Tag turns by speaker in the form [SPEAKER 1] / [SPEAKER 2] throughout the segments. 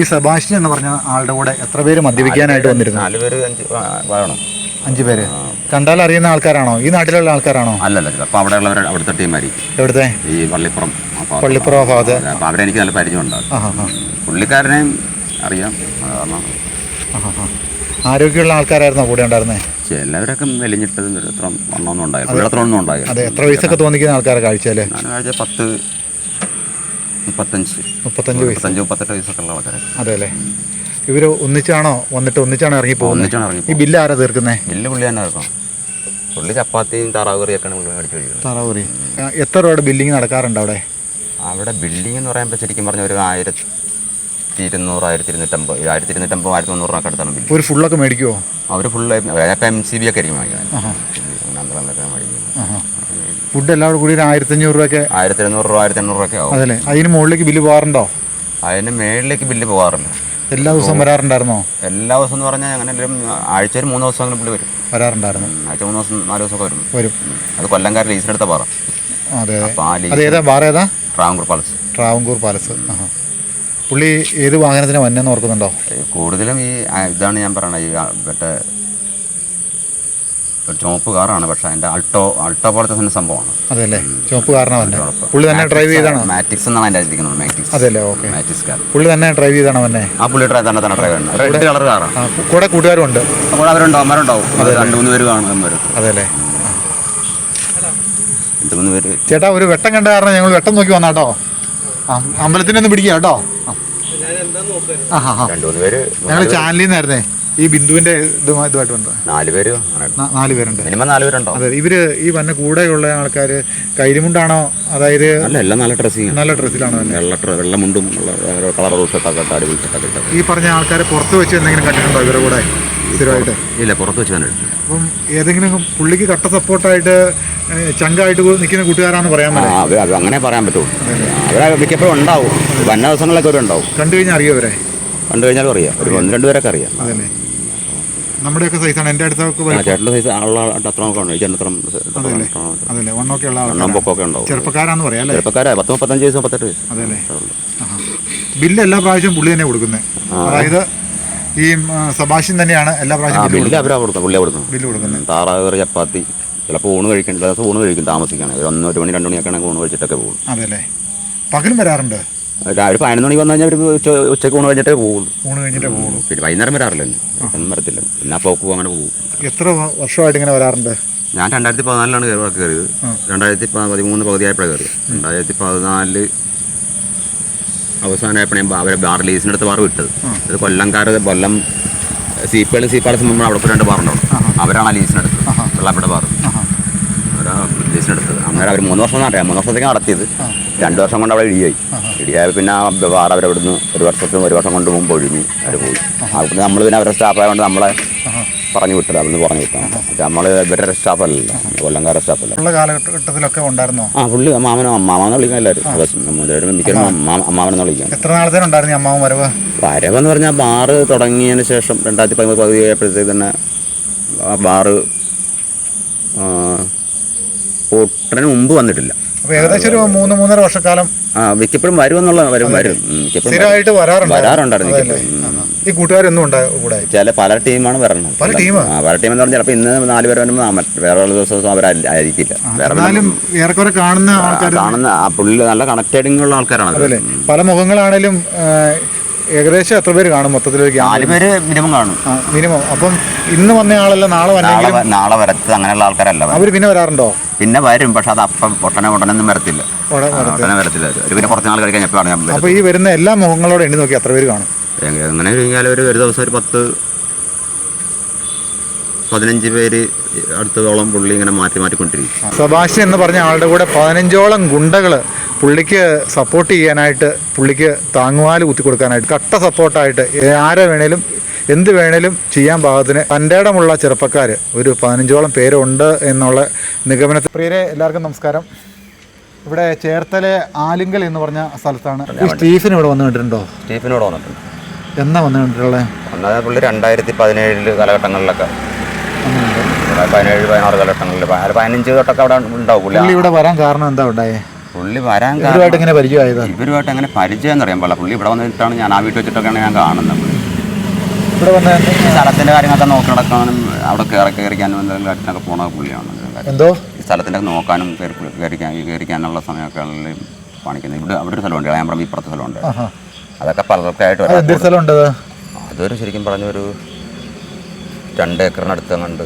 [SPEAKER 1] ഈ സെബാസ്റ്റ്യൻ എന്ന് പറഞ്ഞ ആളുടെ കൂടെ എത്ര പേര് മദ്യപിക്കാനായിട്ട് വന്നിരുന്നു?
[SPEAKER 2] നാല് പേര് അഞ്ച് വേണം
[SPEAKER 1] അഞ്ചു പേര്. കണ്ടാൽ അറിയുന്ന ആൾക്കാരാണോ? ഈ നാട്ടിലുള്ള ആൾക്കാരാണോ?
[SPEAKER 2] അല്ലല്ല അപ്പോൾ അവിടെ ഉള്ളവർ അവിടുത്തെ ടീമായിരിക്കും
[SPEAKER 1] എവിടുത്തെ?
[SPEAKER 2] ഈ പള്ളിപ്പുറം
[SPEAKER 1] പള്ളിപ്പുറം ഭാഗത്ത്
[SPEAKER 2] അപ്പോൾ അവരെനിക്ക് നല്ല പരിചയമുണ്ടാകും പുള്ളിക്കാരനെയും അറിയാം. കാരണം
[SPEAKER 1] ആരോഗ്യമുള്ള ആൾക്കാരായിരുന്നോ കൂടെ ഉണ്ടായിരുന്നേ?
[SPEAKER 2] ചിലവരൊക്കെ മെലിഞ്ഞിട്ടത് എത്ര വണ്ണമൊന്നും ഉണ്ടായി പുള്ളിയത്ര ഒന്നും ഉണ്ടായി
[SPEAKER 1] അതെ എത്ര വയസ്സൊക്കെ തോന്നിക്കുന്ന ആൾക്കാരെ
[SPEAKER 2] കാഴ്ചയിൽ? കാഴ്ച പത്ത് മുപ്പത്തഞ്ച്.
[SPEAKER 1] മുപ്പത്തഞ്ച് വയസ്സ്.
[SPEAKER 2] അഞ്ച് മുപ്പത്തെട്ട് വയസ്സൊക്കെ ഉള്ള ആൾക്കാരെ.
[SPEAKER 1] അതെ അല്ലേ? ഇവർ ഒന്നിച്ചാണോ വന്നിട്ട് ഒന്നിച്ചാണോ ഇറങ്ങി പോകുന്നത്
[SPEAKER 2] ഒന്നിച്ചാണ് ഇറങ്ങി
[SPEAKER 1] ഈ ബില്ല് ആരാ തീർക്കുന്നേ?
[SPEAKER 2] ബില്ല് പുള്ളി തന്നെ ഇറക്കാം പുള്ളി ചപ്പാത്തിയും താറാവ് കറിയൊക്കെയാണ് പുള്ളി മേടിച്ച് കഴിക്കുന്നത്
[SPEAKER 1] കറി. എത്ര രൂപയുടെ ബില്ലിങ് നടക്കാറുണ്ട് അവിടെ?
[SPEAKER 2] അവിടെ ബിൽഡിംഗ് എന്ന് പറയുമ്പോൾ ശരിക്കും പറഞ്ഞ ഒരു ആയിരത്തി ഇരുന്നൂറ് ആയിരത്തി ഇരുന്നൂറ്റമ്പത് ആയിരത്തി ഇരുന്നൂറ്റമ്പത് ആയിരത്തി മുന്നൂറ് രൂപ അടുത്താണ് ബില്ല്.
[SPEAKER 1] ഒരു ഫുള്ളൊക്കെ മേടിക്കുമോ
[SPEAKER 2] അവർ ഫുള്ള് എം സി ബി ഒക്കെ ആയിരിക്കും വാങ്ങിക്കുന്നത്
[SPEAKER 1] ആഹാ.
[SPEAKER 2] അങ്ങനത്തെ മേടിക്കുന്നത്.
[SPEAKER 1] ആഹാ. ഫുഡ് എല്ലാവരും കൂടി ഒരു ആയിരത്തഞ്ഞൂറ് രൂപയൊക്കെ
[SPEAKER 2] ആയിരത്തി ഇരുന്നൂറ് രൂപ ആയിരത്തി എണ്ണൂറ് രൂപയൊക്കെ ആവും.
[SPEAKER 1] അതല്ലേ? അതിന് മുകളിലേക്ക് ബില്ല് പോകാറുണ്ടോ?
[SPEAKER 2] അതിന് മേളിലേക്ക് ബില്ല് പോകാറില്ല.
[SPEAKER 1] എല്ലാ ദിവസവും വരാറുണ്ടായിരുന്നോ?
[SPEAKER 2] എല്ലാ ദിവസം എന്ന് പറഞ്ഞാൽ അങ്ങനെ ആഴ്ചയിൽ ആഴ്ച ഒരു മൂന്ന് ദിവസം പുള്ളി വരും.
[SPEAKER 1] വരാറുണ്ടായിരുന്നു.
[SPEAKER 2] ആഴ്ച മൂന്ന് ദിവസം നാല് ദിവസമൊക്കെ വരും.
[SPEAKER 1] വരും.
[SPEAKER 2] അത് കൊല്ലംകാർ ലീസിനെടുത്ത പാറ.
[SPEAKER 1] അതെ. അതെ അത് ഏതാ? ബാർ ഏതാ?
[SPEAKER 2] ട്രാവൻകൂർ പാലസ്
[SPEAKER 1] ട്രാവൻകൂർ പാലസ് പുള്ളി ഏത് വാഹനത്തിന് വന്നെന്ന് ഓർക്കുന്നുണ്ടോ?
[SPEAKER 2] കൂടുതലും ഈ ഇതാണ് ഞാൻ പറയണത്. ഈ മറ്റേ ഒരു ചുവപ്പ് കാറാണ്. പക്ഷേ അതിന്റെ അൾട്ടോ അൾട്ടോ പോലത്തെ തന്നെ സംഭവമാണ്.
[SPEAKER 1] അതല്ലേ ചുവപ്പ് കാരണ വന്നെ. പുള്ളി തന്നെ ഡ്രൈവ് ചെയ്താണോ?
[SPEAKER 2] മാറ്റിക്സ് എന്നാണ് അതിന്റെ ഇരിക്കുന്നത് മാറ്റിക്സ്
[SPEAKER 1] അതല്ലേ ഓക്കെ
[SPEAKER 2] മാറ്റിക്സ് കാർ
[SPEAKER 1] പുള്ളി തന്നെ ഡ്രൈവ് ചെയ്താണോ വന്നെ?
[SPEAKER 2] ആ പുള്ളി ഡ്രൈവ് തന്നെ തന്നെ ഡ്രൈവർ റെഡ് കളർ കാറാണ്
[SPEAKER 1] കൂടെ കൂട്ടുകാരുണ്ട്
[SPEAKER 2] അപ്പോൾ അവരുണ്ടാവും അവരുണ്ടാവും. അത് രണ്ട് മൂന്ന് പേര് കാണും വരും
[SPEAKER 1] അതല്ലേ
[SPEAKER 2] രണ്ട് മൂന്ന് പേര്.
[SPEAKER 1] ചേട്ടാ ഒരു വെട്ടം കണ്ട കാരണം ഞങ്ങൾ വെട്ടം നോക്കി വന്നാട്ടോ. കേട്ടോ അമ്പലത്തിന്റെ ഒന്ന് പിടിക്കുക കേട്ടോ. ഞങ്ങൾ ചാനലിൽ നിന്നായിരുന്നേ. ഈ ബിന്ദുവിന്റെ ഇതുമായി ഇതുമായിട്ട് ബന്ധം?
[SPEAKER 2] നാല് പേര്
[SPEAKER 1] നാല് പേരുണ്ട്.
[SPEAKER 2] മിനിമം നാല് പേരുണ്ടാവും
[SPEAKER 1] അതെ ഇവർ ഈ വന്ന കൂടെയുള്ള ആൾക്കാര് കൈരിമുണ്ടാണോ? അതായത്
[SPEAKER 2] അല്ല എല്ലാം നല്ല ഡ്രസ്സിങ്
[SPEAKER 1] നല്ല ഡ്രസ്സിലാണ് തന്നെ.
[SPEAKER 2] വെള്ള ഡ്ര- വെള്ള മുണ്ടും കളർ ഷർട്ടൊക്കെ ഇട്ട് അടിപൊളി ഷർട്ടൊക്കെ ഇട്ട്
[SPEAKER 1] ഈ പറഞ്ഞ ആൾക്കാരെ പുറത്ത് വെച്ച് എന്തെങ്കിലും കണ്ടിട്ടുണ്ടോ ഇവരുടെ കൂടെ? സ്ഥിരമായിട്ട്?
[SPEAKER 2] ഇല്ല പുറത്ത് വെച്ച് കണ്ടിട്ടില്ല.
[SPEAKER 1] അപ്പം ഏതെങ്കിലും പുള്ളിക്ക് കട്ട സപ്പോർട്ടായിട്ട് ചങ്കായിട്ട് നിൽക്കുന്ന കൂട്ടുകാരാണെന്ന് പറയാൻ പറ്റും
[SPEAKER 2] അത് അത് അങ്ങനെ പറയാൻ പറ്റുള്ളൂ. അവരെ മിക്കപ്പോഴും ഉണ്ടാവും. വന്ന ദിവസങ്ങളിലൊക്കെ അവരുണ്ടാവും.
[SPEAKER 1] കണ്ടു കഴിഞ്ഞാൽ അറിയാം അവരെ?
[SPEAKER 2] കണ്ടു കഴിഞ്ഞാലും അറിയാം. ഒരു ഒന്ന് രണ്ടുപേരൊക്കെ അറിയാം.
[SPEAKER 1] അതല്ലേ നമ്മുടെയൊക്കെ സൈസാണ് എന്റെ അടുത്തൊക്കെ
[SPEAKER 2] ചേട്ടന്റെ സൈസ് അത്ര
[SPEAKER 1] അതല്ലേ? വണ്ണമൊക്കെ ഉള്ള
[SPEAKER 2] ഉണ്ടാവും.
[SPEAKER 1] ചെറുപ്പക്കാരാന്ന് പറയാം അല്ലേ?
[SPEAKER 2] ചെറുപ്പക്കാരെ. പത്ത് മുപ്പത്തഞ്ച് വയസ്സ് മുപ്പത്തെട്ട് വയസ്സ്.
[SPEAKER 1] അതല്ലേ? ബില്ല് എല്ലാ പ്രാവശ്യവും പുള്ളി തന്നെ കൊടുക്കുന്നത് അതായത് ഈ ആ, തന്നെയാണ് എല്ലാ പ്രാവശ്യം ബില്ല്
[SPEAKER 2] ബില്ല് അവരാ കൊടുക്കുന്നത്. പുള്ളിയാ കൊടുക്കുന്നത്.
[SPEAKER 1] ബില്ല് കൊടുക്കുന്നത്.
[SPEAKER 2] താറാവ് ചപ്പാത്തി. ചിലപ്പോൾ ഊണ് കഴിക്കേണ്ട ദിവസം ഊണ് കഴിക്കും താമസിക്കുകയാണ് ഒരു ഒന്ന് ഒരു മണി രണ്ട് മണിയൊക്കെ ആണെങ്കിൽ ഊണ് കഴിച്ചിട്ടൊക്കെ പോകും.
[SPEAKER 1] അതെല്ലേ? പകലും വരാറുണ്ട്.
[SPEAKER 2] ഒരു പതിനൊന്ന് മണിക്ക് വന്നു കഴിഞ്ഞാൽ ഒരു ഉച്ച ഉച്ചയ്ക്ക് ഊണ് കഴിഞ്ഞിട്ട് പോകുള്ളൂ
[SPEAKER 1] ഊണ് കഴിഞ്ഞിട്ടേ പോകുള്ളൂ
[SPEAKER 2] പിന്നെ വൈകുന്നേരം വരാറില്ല ഒന്നും വരത്തില്ല. പിന്നെ അപ്പോൾ പോകും അങ്ങനെ പോകും
[SPEAKER 1] എത്ര വർഷമായിട്ട് ഇങ്ങനെ വരാറുണ്ട്?
[SPEAKER 2] ഞാൻ രണ്ടായിരത്തി പതിനാലിലാണ് കയറി കയറിയത് രണ്ടായിരത്തി പ- പതിമൂന്ന് പകുതിയായപ്പോഴാണ് കയറിയത് രണ്ടായിരത്തി പതിനാലിൽ അവസാനമായപ്പോഴേ അവരെ ബാർ ലീസിനടുത്ത് ബാർ വിട്ടത്. അത് കൊല്ലംകാർ കൊല്ലം സീപ്പേളും സീപ്പാളും നമ്മൾ അവിടെ രണ്ട് ബാറുണ്ടാവും. അവരാണ് ആ ലീസിനെടുത്തത് വെള്ളാപ്പയുടെ ബാർ അവരാ ലീസിനെടുത്തത് അങ്ങനെ അവർ മൂന്ന് വർഷം അറിയാം മൂന്ന് വർഷത്തേക്ക് നടത്തിയത്. രണ്ട് വർഷം കൊണ്ട് അവിടെ ഇടിയായി ഇടിയായി പിന്നെ ആ ബാർ അവരവിടുന്ന് ഒരു വർഷത്തിന് ഒരു വർഷം കൊണ്ട് മുമ്പ് ഒഴിഞ്ഞു. അവർ പോയി. അവിടുന്ന് നമ്മൾ പിന്നെ അവരുടെ സ്റ്റാഫായതുകൊണ്ട് നമ്മളെ പറഞ്ഞു വിട്ടത് അവിടുന്ന് പറഞ്ഞു വിട്ടാണ് നമ്മൾ ഇവരുടെ സ്റ്റാഫല്ലല്ലോ കൊല്ലംകാരുടെ സ്റ്റാഫല്ല
[SPEAKER 1] ഉള്ള കാലഘട്ടത്തിലൊക്കെ ഉണ്ടായിരുന്നോ?
[SPEAKER 2] ആ പുള്ളി മാമനോ അമ്മാമെന്ന് വിളിക്കാൻ എല്ലാവരും. മിക്കലും അമ്മാവനെന്ന് വിളിക്കാം.
[SPEAKER 1] എത്ര നാളത്തേനുണ്ടായിരുന്നു അമ്മാവൻ വരവ്?
[SPEAKER 2] വരവെന്ന് പറഞ്ഞാൽ ബാറ് തുടങ്ങിയതിന് ശേഷം രണ്ടായിരത്തി പതിമൂന്ന് പകുതി ആയപ്പോഴത്തേക്ക് തന്നെ ആ ബാറ് പൊട്ടന് മുമ്പ് വന്നിട്ടില്ല.
[SPEAKER 1] ഏകദേശം ഒരു മൂന്ന് മൂന്നര വർഷക്കാലം
[SPEAKER 2] ആ മിക്കപ്പോഴും വരും വരും. മിക്കപ്പോഴും വരും.
[SPEAKER 1] സ്ഥിരമായിട്ട് വരാറുണ്ട്.
[SPEAKER 2] വരാറുണ്ടായിരുന്നു മിക്കപ്പോഴും.
[SPEAKER 1] ഈ കൂട്ടുകാരൊന്നും ഉണ്ട് കൂടെ
[SPEAKER 2] ചില പല ടീമാണ് വരണം
[SPEAKER 1] പല ടീമാ?
[SPEAKER 2] ആ പല ടീം എന്ന് പറഞ്ഞാൽ ഇന്ന് നാല് പേര് വരുമ്പോൾ വേറെ ഉള്ള ദിവസം അവരായിരിക്കില്ല വേറെ
[SPEAKER 1] എന്നാലും ഏറെക്കുറെ കാണുന്ന ആൾക്കാർ
[SPEAKER 2] കാണുന്ന ആ പുള്ളി നല്ല കണക്റ്റഡിങ് ഉള്ള ആൾക്കാരാണ്
[SPEAKER 1] പല മുഖങ്ങളാണേലും ഏകദേശം എത്ര പേര് കാണും മൊത്തത്തിലേക്ക്
[SPEAKER 2] നാല് പേര് മിനിമം കാണും.
[SPEAKER 1] മിനിമം അപ്പം ഇന്ന് വന്ന ആളല്ല നാളെ
[SPEAKER 2] നാളെ
[SPEAKER 1] വന്നെങ്കിലും
[SPEAKER 2] വ- നാളെ വരത്ത് അങ്ങനെയുള്ള ആൾക്കാരല്ല
[SPEAKER 1] അവർ പിന്നെ വരാറുണ്ടോ?
[SPEAKER 2] പിന്നെ വരും പക്ഷെ അത് അപ്പം പൊട്ടനെ പൊട്ടനൊന്നും വരത്തില്ല. ആ, പിന്നെ കുറച്ച് നാൾ കഴിക്കാൻ എപ്പോഴാണ് ഞാൻ
[SPEAKER 1] അപ്പൊ ഈ വരുന്ന എല്ലാ മുഖങ്ങളോടെ എണ്ണി നോക്കി എത്ര പേര് കാണും?
[SPEAKER 2] എങ്ങനെ കഴിഞ്ഞാൽ ഒരു ഒരു ദിവസം ഒരു പത്ത് പതിനഞ്ച് പേര് അടുത്തോളം പുള്ളി ഇങ്ങനെ മാറ്റി മാറ്റിക്കൊണ്ടിരിക്കും.
[SPEAKER 1] സബാസ്റ്റ്യൻ എന്ന് പറഞ്ഞ ആളുടെ കൂടെ പതിനഞ്ചോളം ഗുണ്ടകൾ പുള്ളിക്ക് സപ്പോർട്ട് ചെയ്യാനായിട്ട് പുള്ളിക്ക് താങ്ങുവാൽ കുത്തി കൊടുക്കാനായിട്ട് കട്ട സപ്പോർട്ടായിട്ട് ആരെ വേണേലും എന്ത് വേണേലും ചെയ്യാൻ പാകത്തിന് തന്റെ ഇടമുള്ള ചെറുപ്പക്കാർ ഒരു പതിനഞ്ചോളം പേരുണ്ട് എന്നുള്ള നിഗമനത്തിൽ. പ്രിയരെ എല്ലാവർക്കും നമസ്കാരം. ഇവിടെ ചേർത്തലെ ആലിങ്കൽ എന്ന് പറഞ്ഞ സ്ഥലത്താണ്. സ്റ്റീഫിൻ ഇവിടെ വന്നു കണ്ടിട്ടുണ്ടോ?
[SPEAKER 2] സ്റ്റീഫിനോട് വന്നിട്ടുണ്ട്.
[SPEAKER 1] എന്നാ വന്നു കണ്ടിട്ടുള്ളത്
[SPEAKER 2] ഒന്നാമത് പുള്ളി രണ്ടായിരത്തി പതിനേഴിൽ കാലഘട്ടങ്ങളിലൊക്കെ പതിനേഴ് പതിനാറ് കാലഘട്ടങ്ങളിൽ പതിനഞ്ച് തൊട്ടൊക്കെ അവിടെ ഉണ്ടാവും പുള്ളി
[SPEAKER 1] ഇവിടെ വരാൻ കാരണം എന്താ ഉണ്ടായേ?
[SPEAKER 2] പുള്ളി വരാൻ
[SPEAKER 1] ഇവരുമായിട്ട് പരിചയമായത്?
[SPEAKER 2] ഇവരുമായിട്ട് അങ്ങനെ പരിചയം എന്ന് പറയാൻ പാടില്ല. പുള്ളി ഇവിടെ വന്നിട്ടാണ് ഞാൻ ആ വീട്ടിൽ വെച്ചിട്ടൊക്കെയാണ് ഞാൻ കാണുന്നത്.
[SPEAKER 1] ഇവിടെ വന്ന്
[SPEAKER 2] ഈ സ്ഥലത്തിന്റെ കാര്യങ്ങളൊക്കെ നോക്കി നടക്കാനും അവിടെ കയറി കയറിക്കാനും എന്തെങ്കിലും കാര്യത്തിനൊക്കെ പോണ പുള്ളിയാണ്.
[SPEAKER 1] എന്തോ?
[SPEAKER 2] ഈ സ്ഥലത്തിന്റെ നോക്കാനും കയറി കയറിക്കാൻ കയറിക്കാനുള്ള സമയമൊക്കെ കാണിക്കുന്നത് ഇവിടെ അവിടെ ഒരു സ്ഥലമുണ്ട് ഇളയാമ്പ്രം ഇപ്പുറത്തെ സ്ഥലമുണ്ട്. അതൊക്കെ പലർക്കായിട്ട് വരാം
[SPEAKER 1] സ്ഥലമുണ്ട് അത്?
[SPEAKER 2] അതൊരു ശരിക്കും പറഞ്ഞൊരു രണ്ട് ഏക്കറിനടുത്ത് കണ്ട്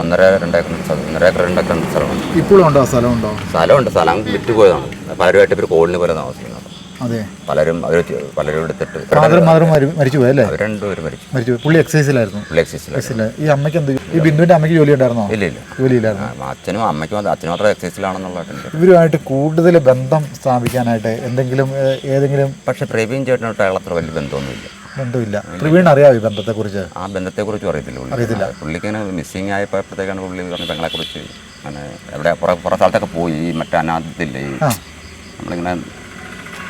[SPEAKER 2] ഒന്നര രണ്ട് സ്ഥലം. ഒന്നര ഏക്കർ രണ്ട് ഏക്കറിന് സ്ഥലമാണ്
[SPEAKER 1] ഇപ്പോഴും ഉണ്ടോ? സ്ഥലം ഉണ്ടോ
[SPEAKER 2] സ്ഥലമുണ്ട്. സ്ഥലം വിറ്റ് പോയതാണ്. പലരുമായിട്ട് ഇവർ കോളിന് പോലെ താമസിക്കുന്നത്
[SPEAKER 1] അതെ.
[SPEAKER 2] പലരും അവർ പലരും എടുത്തിട്ട്
[SPEAKER 1] മരിച്ചു പോയി അല്ലേ
[SPEAKER 2] രണ്ടുപേരും മരിച്ചു.
[SPEAKER 1] മരിച്ചു പുള്ളി എക്സൈസിലായിരുന്നു
[SPEAKER 2] പുള്ളി എക്സൈസിലാണ്
[SPEAKER 1] ഈ അമ്മയ്ക്ക് എന്ത് ഈ ബിന്ദുവിന്റെ അമ്മയ്ക്ക് ജോലി ഉണ്ടായിരുന്നോ?
[SPEAKER 2] ഇല്ല ഇല്ല.
[SPEAKER 1] ജോലിയില്ലായിരുന്നു.
[SPEAKER 2] അച്ഛനും അമ്മയ്ക്കും അച്ഛനും മാത്രം എക്സൈസിലാണെന്നുള്ളതായിട്ട് എനിക്ക്
[SPEAKER 1] ഇവരുമായിട്ട് കൂടുതൽ ബന്ധം സ്ഥാപിക്കാനായിട്ട് എന്തെങ്കിലും ഏതെങ്കിലും
[SPEAKER 2] പക്ഷേ പ്രവീൺ ചേട്ടനോട്ട് അയാൾ അത്ര വലിയ ബന്ധമൊന്നുമില്ല.
[SPEAKER 1] ബന്ധമില്ല. പ്രവീൺ അറിയാമോ ഈ ബന്ധത്തെക്കുറിച്ച്?
[SPEAKER 2] ആ ബന്ധത്തെക്കുറിച്ചും അറിയത്തില്ല പുള്ളി.
[SPEAKER 1] അറിയത്തില്ല.
[SPEAKER 2] ആ, പുള്ളിക്ക് ഇങ്ങനെ മിസ്സിങ് ആയപ്പോഴത്തേക്കാണ് പുള്ളി പറഞ്ഞ പെങ്ങളെക്കുറിച്ച് അങ്ങനെ എവിടെ പുറ പുറ സ്ഥലത്തൊക്കെ പോയി ഈ മറ്റേ അനാഥത്തില്ലേ? ഈ. നമ്മളിങ്ങനെ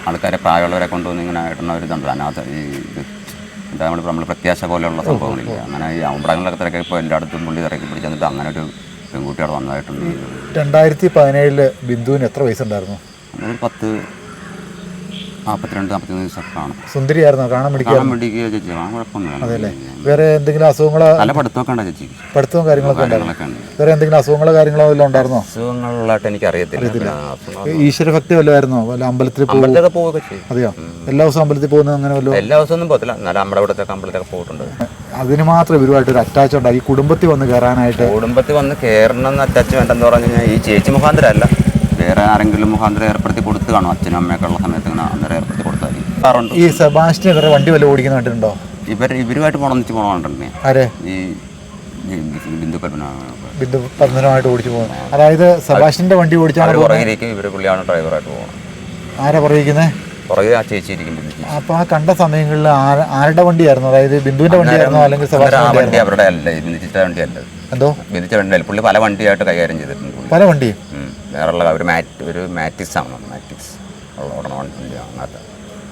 [SPEAKER 2] ആൾക്കാരെ പ്രായമുള്ളവരെ കൊണ്ടുവന്ന് ഇങ്ങനെ ഇടുന്ന ഒരു ഇതുണ്ട് അനാഥ ഈ ഇത്. എന്താ നമ്മൾ നമ്മൾ പ്രത്യാശ പോലെയുള്ള സംഭവങ്ങളില്ല? അങ്ങനെ ഈ അമ്പടങ്ങളൊക്കെ തിരക്കി ഇപ്പോൾ എല്ലായിടത്തും പുള്ളി തിരക്കി പിടിച്ച് എന്നിട്ട് അങ്ങനെ ഒരു പെൺകുട്ടി അവിടെ വന്നതായിട്ടുണ്ട്.
[SPEAKER 1] രണ്ടായിരത്തി പതിനേഴിൽ ബിന്ദുവിന് എത്ര വയസ്സുണ്ടായിരുന്നു?
[SPEAKER 2] പത്ത് നാൽപ്പത്തിരണ്ട് നാൽപ്പത്തിമൂന്ന് ദിവസമൊക്കെ കാണും.
[SPEAKER 1] സുന്ദരിയായിരുന്നോ? കാണാൻ പിടിക്കുക
[SPEAKER 2] കാണാൻ വേണ്ടി ചേച്ചി. ആ കുഴപ്പമൊന്നുമില്ല.
[SPEAKER 1] വേറെ എന്തെങ്കിലും അസുഖങ്ങളോ?
[SPEAKER 2] നല്ല പഠിത്തമൊക്കെ ഉണ്ടോ ചേച്ചി?
[SPEAKER 1] പഠിത്തവും കാര്യങ്ങളൊക്കെ ഉണ്ടായിരുന്നു?
[SPEAKER 2] കാര്യങ്ങളൊക്കെ ഉണ്ട്.
[SPEAKER 1] വേറെ എന്തെങ്കിലും അസുഖങ്ങളോ കാര്യങ്ങളോ വല്ലതും ഉണ്ടായിരുന്നോ?
[SPEAKER 2] അസുഖങ്ങളിലായിട്ട് എനിക്ക് അറിയത്തില്ല.
[SPEAKER 1] ഈശ്വരഭക്തി വല്ലതായിരുന്നോ വല്ല അമ്പലത്തിൽ പോകും
[SPEAKER 2] അമ്പലത്തൊക്കെ പോവുകയൊക്കെ ചെയ്യും.
[SPEAKER 1] അതെയോ? എല്ലാ ദിവസവും അമ്പലത്തിൽ പോകുന്നത് അങ്ങനെ വല്ലോ
[SPEAKER 2] എല്ലാ ദിവസവും ഒന്നും പോകത്തില്ല. എന്നാലും നമ്മുടെ ഇവിടുത്തെ അമ്പലത്തൊക്കെ പോയിട്ടുണ്ട്.
[SPEAKER 1] അതിന് മാത്രം ഇവരുമായിട്ട് ഒരു അറ്റാച്ച് ഉണ്ടായി. ഈ കുടുംബത്തിൽ വന്ന് കയറാനായിട്ട്.
[SPEAKER 2] കുടുംബത്തിൽ വന്ന് കയറണം അറ്റാച്ച് വേണ്ടെന്ന് പറഞ്ഞു കഴിഞ്ഞാൽ ഈ ചേച്ചി മുഖാന്തരം അല്ല വേറെ ആരെങ്കിലും മുഖാന്തരം ഏർപ്പെടുത്തി കൊടുത്ത് കാണും. അച്ഛനും അമ്മയൊക്കെ ഉള്ള സമയത്ത് ഇങ്ങനെ അന്നേരം ഏർപ്പെടുത്തി കൊടുത്താൽ
[SPEAKER 1] ഈ സെബാസ്റ്റിന് ഇവരുടെ വണ്ടി വല്ല ഓടിക്കുന്ന കണ്ടിട്ടുണ്ടോ?
[SPEAKER 2] ഇവർ ഇവരുമായിട്ട് പോകണമെന്ന് പോകണമെന്നുണ്ടെന്നേ
[SPEAKER 1] ആരെ?
[SPEAKER 2] ഈ ബിന്ദു
[SPEAKER 1] ബിന്ദു പത്മനമായിട്ട് ഓടിച്ചു പോകുന്നത് അതായത് സബാഷിന്റെ വണ്ടി ഓടിച്ചാണ്
[SPEAKER 2] പുറകിലേക്ക് ഇവർ പുള്ളിയാണ് ഡ്രൈവറായിട്ട് പോകുന്നത്
[SPEAKER 1] ആരാ പറയിക്കുന്നത്
[SPEAKER 2] പുറകെ ആ ചേച്ചി ഇരിക്കും
[SPEAKER 1] അപ്പൊ ആ കണ്ട സമയങ്ങളിൽ ആര- ആരുടെ വണ്ടിയായിരുന്നു? അതായത് ബിന്ദുവിന്റെ വണ്ടിയായിരുന്നു അല്ലെങ്കിൽ
[SPEAKER 2] വണ്ടി അവരുടെ അല്ല ബിന്ദിച്ചിട്ട വണ്ടി അല്ല ഇത്.
[SPEAKER 1] എന്തോ?
[SPEAKER 2] ബിന്ദിച്ച വണ്ടി അല്ല പുള്ളി പല വണ്ടിയായിട്ട് കൈകാര്യം ചെയ്തിട്ടുണ്ട്
[SPEAKER 1] പല വണ്ടിയും.
[SPEAKER 2] വേറെയുള്ള ഒരു മാറ്റ് ഒരു മാറ്റിക്സ് ആണ് മാറ്റിക്സ് ഉള്ള ഉടനെ വണ്ടി അങ്ങനത്തെ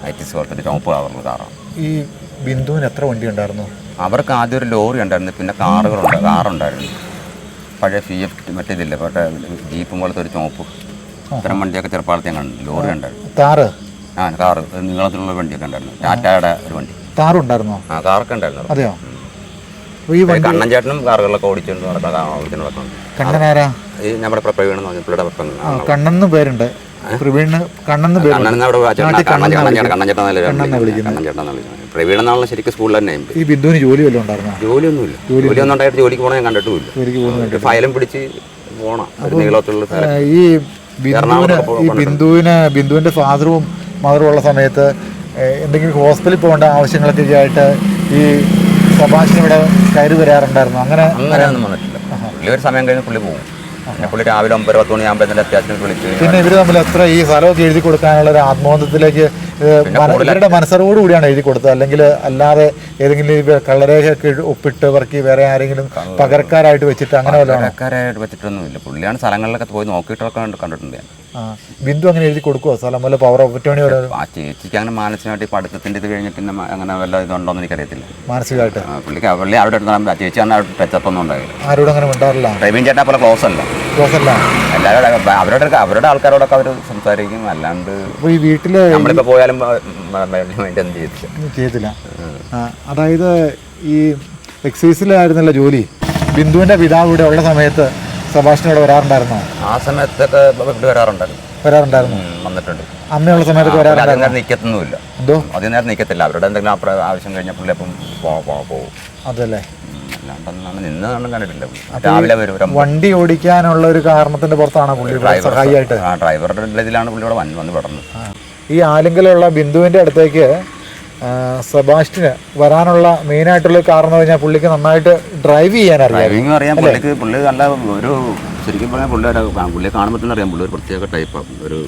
[SPEAKER 2] മാറ്റിക്സ് പോലത്തെ ഒരു കാറുള്ള കളറുള്ള കാറാണ്.
[SPEAKER 1] ഈ ബിന്ദുവിന് എത്ര വണ്ടി ഉണ്ടായിരുന്നു?
[SPEAKER 2] അവർക്ക് ആദ്യം ഒരു ലോറി ഉണ്ടായിരുന്നു പിന്നെ കാറുകളുണ്ട് കാറുണ്ടായിരുന്നു പഴയ ഫി എഫ് മറ്റേതില്ല പക്ഷേ ജീപ്പ് പോലത്തെ ഒരു ചോപ്പ് ഇത്തരം വണ്ടിയൊക്കെ ചെറുപ്പാളത്തെ കണ്ടു. ലോറി ഉണ്ടായിരുന്നു.
[SPEAKER 1] കാറ്?
[SPEAKER 2] ആ കാറ്. നീളത്തിലുള്ള വണ്ടിയൊക്കെ ഉണ്ടായിരുന്നു. ടാറ്റയുടെ ഒരു വണ്ടി.
[SPEAKER 1] കാറുണ്ടായിരുന്നോ?
[SPEAKER 2] ആ കാറൊക്കെ ഉണ്ടായിരുന്നു.
[SPEAKER 1] അതെയോ?
[SPEAKER 2] കണ്ണൻ ചേട്ടനും കാറുകളൊക്കെ ഓടിച്ചുകൊണ്ട് നടക്കാൻ നടക്കുന്നുണ്ട് ഈ നമ്മുടെ പറഞ്ഞ പുള്ളിയുടെ
[SPEAKER 1] കണ്ണെന്ന് പേരുണ്ട്. പ്രവീണ് കണ്ണെന്ന്
[SPEAKER 2] പ്രവീൺ എന്നാണല്ലോ ശരിക്കും സ്കൂളിൽ തന്നെ
[SPEAKER 1] ഈ ബിന്ദുവിന് ജോലി വല്ലതും ഉണ്ടായിരുന്നോ?
[SPEAKER 2] ജോലിയൊന്നുമില്ല. ജോലിയൊന്നും ഉണ്ടായിട്ട് ജോലിക്ക് പോകണേ ഞാൻ കണ്ടിട്ടുമില്ല. ഫയലും പിടിച്ച് പോണം. നീളത്തിലുള്ള
[SPEAKER 1] ഈ ബിന്ദുവിന് ഈ ബിന്ദുവിന് ബിന്ദുവിന്റെ ഫാദറും മദറും ഉള്ള സമയത്ത് എന്തെങ്കിലും ഹോസ്പിറ്റലിൽ പോകേണ്ട ആവശ്യങ്ങളൊക്കെ ആയിട്ട് ഈ സഭാഷിന് ഇവിടെ കയറി വരാറുണ്ടായിരുന്നു. അങ്ങനെ
[SPEAKER 2] അങ്ങനെയൊന്നും വന്നിട്ടില്ല. പുള്ളി ഒരു സമയം കഴിഞ്ഞ് പുള്ളി പോകും പിന്നെ പുള്ളി രാവിലെ ഒമ്പത് പത്ത് മണി ആകുമ്പോൾ തന്നെ അത്യാവശ്യം വിളിച്ചു
[SPEAKER 1] പിന്നെ ഇവർ തമ്മിൽ എത്ര ഈ സ്ഥലമൊക്കെ എഴുതി കൊടുക്കാനുള്ള ഒരു ആത്മബന്ധത്തിലേക്ക് അവരുടെ മനസ്സറോട് ഇവരുടെ മനസ്സറിവോട് കൂടിയാണ് എഴുതി കൊടുത്തത്. അല്ലെങ്കിൽ അല്ലാതെ ഏതെങ്കിലും കള്ളരേഖ കള്ളരേഖയൊക്കെ ഒപ്പിട്ട് ഇവർക്ക് വേറെ ആരെങ്കിലും പകരക്കാരായിട്ട് വെച്ചിട്ട് അങ്ങനെ പകരക്കാരായിട്ട്
[SPEAKER 2] ആൾക്കാരായിട്ട് വെച്ചിട്ടൊന്നുമില്ല. പുള്ളിയാണ് സ്ഥലങ്ങളിലൊക്കെ പോയി നോക്കിയിട്ടൊക്കെ കണ്ട്- കണ്ടിട്ടുണ്ട് ഞാൻ.
[SPEAKER 1] ബിന്ദു അങ്ങനെ എഴുതി കൊടുക്കുവോ? സ്ഥലം വല്ല പവർ ഓപ്പർച്യൂണി വല്ല
[SPEAKER 2] ആ ചേച്ചിക്ക് അങ്ങനെ മാനസികമായിട്ട് ഈ പഠിത്തത്തിന്റെ ഇത് കഴിഞ്ഞിട്ട് പിന്നെ മ- അങ്ങനെ വല്ല ഇതുണ്ടോന്ന് എനിക്കറിയത്തില്ല.
[SPEAKER 1] മാനസികമായിട്ട്?
[SPEAKER 2] ആ, പുള്ളിക്ക് പുള്ളി അവിടെ എടുത്താൽ ചേച്ചി അങ്ങനെ അവിടെ ടച്ചപ്പ് ഒന്നും ഉണ്ടായില്ല.
[SPEAKER 1] ആരോടും അങ്ങനെ മിണ്ടാറില്ല?
[SPEAKER 2] പ്രവീൺ ചേട്ടാ പോലെ ക്ലോസ് അല്ല.
[SPEAKER 1] ക്ലോസ് അല്ല?
[SPEAKER 2] എല്ലാവരുടെ അവരുടെ അവരുടെ ആൾക്കാരോടൊക്കെ അവർ സംസാരിക്കും അല്ലാണ്ട്
[SPEAKER 1] അപ്പോൾ ഈ വീട്ടിൽ
[SPEAKER 2] നമ്മളിപ്പോൾ പോയാലും ഒന്നും ചെയ്തില്ല
[SPEAKER 1] ആ, അതായത് ഈ എക്സൈസിലായിരുന്നല്ലോ ജോലി. ബിന്ദുവിന്റെ പിതാവ് ഇവിടെ ഉള്ള സമയത്ത് സഭാഷിന് ഇവിടെ വരാറുണ്ടായിരുന്നോ?
[SPEAKER 2] ആ സമയത്തൊക്കെ ഇവിടെ വരാറുണ്ടായിരുന്നു.
[SPEAKER 1] വരാറുണ്ടായിരുന്നു.
[SPEAKER 2] വന്നിട്ടുണ്ട്.
[SPEAKER 1] അമ്മയുള്ള സമയത്തൊക്കെ വരാറുണ്ടായിരുന്നു?
[SPEAKER 2] നേരം നിൽക്കത്തൊന്നുമില്ല
[SPEAKER 1] എന്തോ?
[SPEAKER 2] അധികം നേരം നിൽക്കത്തില്ല അവരുടെ എന്തെങ്കിലും ആവശ്യം കഴിഞ്ഞാൽ പുള്ളി അപ്പം പോകും
[SPEAKER 1] അതല്ലേ?
[SPEAKER 2] നിന്നതൊന്നും കണ്ടിട്ടില്ല രാവിലെ വരും
[SPEAKER 1] വണ്ടി ഓടിക്കാനുള്ള ഒരു കാരണത്തിന്റെ പുറത്താണ് പുള്ളി സഹായിയായിട്ട്?
[SPEAKER 2] ഡ്രൈവറുടെ ഇതിലാണ് പുള്ളി ഇവിടെ വന്ന് വന്ന് പെടുന്നത്.
[SPEAKER 1] ഈ ആലിങ്കലുള്ള ബിന്ദുവിന്റെ അടുത്തേക്ക് സെബാസ്റ്റിന് വരാനുള്ള മെയിൻ ആയിട്ടുള്ള കാരണം എന്ന് പറഞ്ഞാൽ പുള്ളിക്ക് നന്നായിട്ട് ഡ്രൈവ് ചെയ്യാൻ അറിയാം.
[SPEAKER 2] ഡ്രൈവിംഗ് അറിയാം. പുള്ളിക്ക് പുള്ളി നല്ല ഒരു ശരിക്കും പറഞ്ഞാൽ പുള്ളി ഒരു പുള്ളിയെ കാണുമ്പോൾ തന്നെ അറിയാം. പുള്ളി ഒരു പ്രത്യേക ടൈപ്പാണ് ഒരു